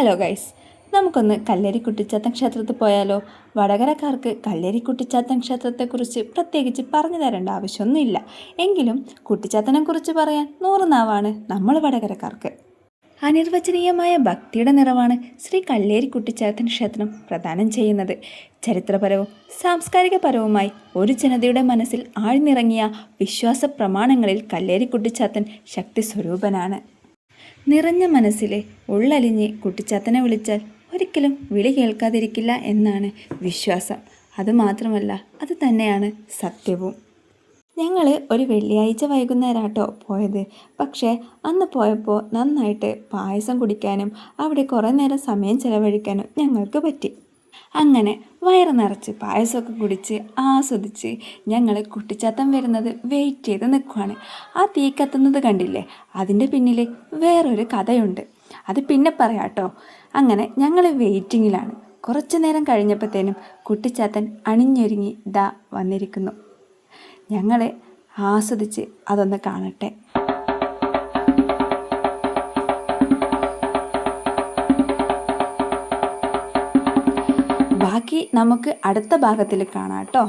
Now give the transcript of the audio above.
Hello guys നമുക്കൊന്ന് കല്ലേരി കുട്ടിച്ചാത്തൻ ക്ഷേത്രത്തിൽ പോയാലോ? വടകരക്കാർക്ക് കല്ലേരി കുട്ടിച്ചാത്തൻ ക്ഷേത്രത്തെക്കുറിച്ച് പ്രത്യേകിച്ച് പറഞ്ഞു തരേണ്ട ആവശ്യമൊന്നുമില്ല. എങ്കിലും കുട്ടിച്ചാത്തനെക്കുറിച്ച് പറയാൻ നൂറ് നാവാണ് നമ്മൾ വടകരക്കാർക്ക്. അനിർവചനീയമായ ഭക്തിയുടെ നിറവാണ് ശ്രീ കല്ലേരി കുട്ടിച്ചാത്തൻ ക്ഷേത്രം പ്രദാനം ചെയ്യുന്നത്. ചരിത്രപരവും സാംസ്കാരികപരവുമായി ഒരു ജനതയുടെ മനസ്സിൽ ആഴ്ന്നിറങ്ങിയ വിശ്വാസ പ്രമാണങ്ങളിൽ കല്ലേരി കുട്ടിച്ചാത്തൻ ശക്തി സ്വരൂപനാണ് നിറഞ്ഞ മനസ്സിലെ ഉള്ളലിഞ്ഞ് കുട്ടിച്ചാത്തനെ വിളിച്ചാൽ ഒരിക്കലും വിളി കേൾക്കാതിരിക്കില്ല എന്നാണ് വിശ്വാസം. അതുമാത്രമല്ല അത് തന്നെയാണ് സത്യവും. ഞങ്ങൾ ഒരു വെള്ളിയാഴ്ച വൈകുന്നേരമാട്ടോ പോയത്. പക്ഷേ അന്ന് പോയപ്പോൾ നന്നായിട്ട് പായസം കുടിക്കാനും അവിടെ കുറേ നേരം സമയം ചിലവഴിക്കാനും ഞങ്ങൾക്ക് പറ്റി. അങ്ങനെ വയറ് നിറച്ച് പായസമൊക്കെ കുടിച്ച് ആസ്വദിച്ച് ഞങ്ങൾ കുട്ടിച്ചാത്തം വരുന്നത് വെയിറ്റ് ചെയ്ത് നിൽക്കുവാണ് ആ തീ കത്തുന്നത് കണ്ടില്ലേ? അതിന്റെ പിന്നിൽ വേറൊരു കഥയുണ്ട്. അത് പിന്നെ പറയാം കേട്ടോ അങ്ങനെ ഞങ്ങൾ വെയിറ്റിങ്ങിലാണ് കുറച്ച് നേരം കഴിഞ്ഞപ്പോഴത്തേനും കുട്ടിച്ചാത്തൻ അണിഞ്ഞൊരുങ്ങി ദാ വന്നിരിക്കുന്നു. ഞങ്ങൾ ആസ്വദിച്ച് അതൊന്ന് കാണട്ടെ. ബാക്കി നമുക്ക് അടുത്ത ഭാഗത്തിൽ കാണാം കേട്ടോ.